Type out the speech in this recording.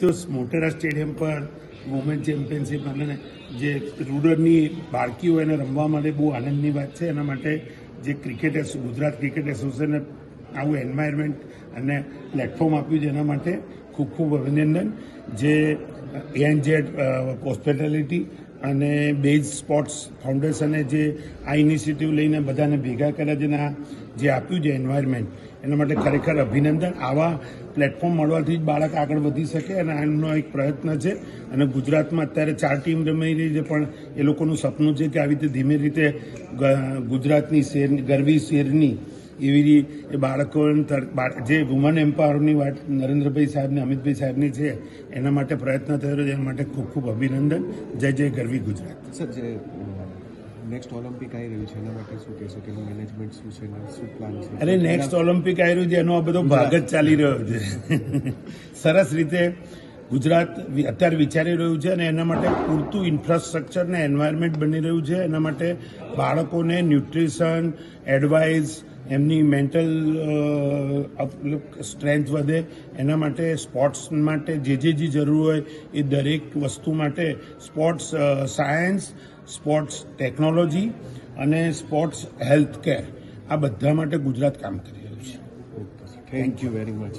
તો મોટેરા સ્ટેડિયમ પર women championship અને જે રૂરલની બાળકીઓ એને રમવા માટે બહુ આનંદની વાત છે. એના માટે જે ક્રિકેટ ગુજરાત ક્રિકેટ એસોસિએશને આવું એન્વાયરમેન્ટ અને પ્લેટફોર્મ આપ્યું છે એના માટે ખૂબ ખૂબ અભિનંદન. જે એનજેડ હોસ્પિટાલિટી અને બેઝ સ્પોર્ટ્સ ફાઉન્ડેશને જે આ ઇનિશિયેટિવ લઈને બધાને ભેગા કર્યા આ જે આપ્યું છે એન્વાયરમેન્ટ એના માટે ખરેખર અભિનંદન. આવા પ્લેટફોર્મ મળવાથી જ બાળક આગળ વધી શકે અને આનો એક પ્રયત્ન છે. અને ગુજરાતમાં અત્યારે ચાર ટીમ રમાઈ રહી છે, પણ એ લોકોનું સપનું છે કે આવી રીતે ધીમે રીતે ગુજરાતની શેર ગરવી શેરની એવી રીતે એ બાળકો જે વુમન એમ્પાવરની વાત નરેન્દ્રભાઈ સાહેબને અમિતભાઈ સાહેબની છે એના માટે પ્રયત્ન થયો છે એના માટે ખૂબ ખૂબ અભિનંદન. જય જય ગરવી ગુજરાત. સર જે નેક્સ્ટ ઓલિમ્પિક આવી રહ્યું છે એના માટે શું કહેશો કે મેનેજમેન્ટ શું છે શું પ્લાન છે? અરે નેક્સ્ટ ઓલિમ્પિક આવ્યું છે એનો આ બધો ભાગ જ ચાલી રહ્યો છે. સરસ રીતે ગુજરાત અત્યારે વિચારી રહ્યું છે અને એના માટે પૂરતું ઇન્ફ્રાસ્ટ્રક્ચર ને એન્વાયરમેન્ટ બની રહ્યું છે. એના માટે બાળકોને ન્યુટ્રિશન એડવાઇસ એમની મેન્ટલ સ્ટ્રેન્થ વધે, એના માટે સ્પોર્ટ્સ માટે જે જે જે જરૂર હોય એ દરેક વસ્તુ માટે સ્પોર્ટ્સ સાયન્સ સ્પોર્ટ્સ ટેકનોલોજી અને સ્પોર્ટ્સ હેલ્થ કેર આ બધા માટે ગુજરાત કામ કરી રહ્યું છે. Thank you very much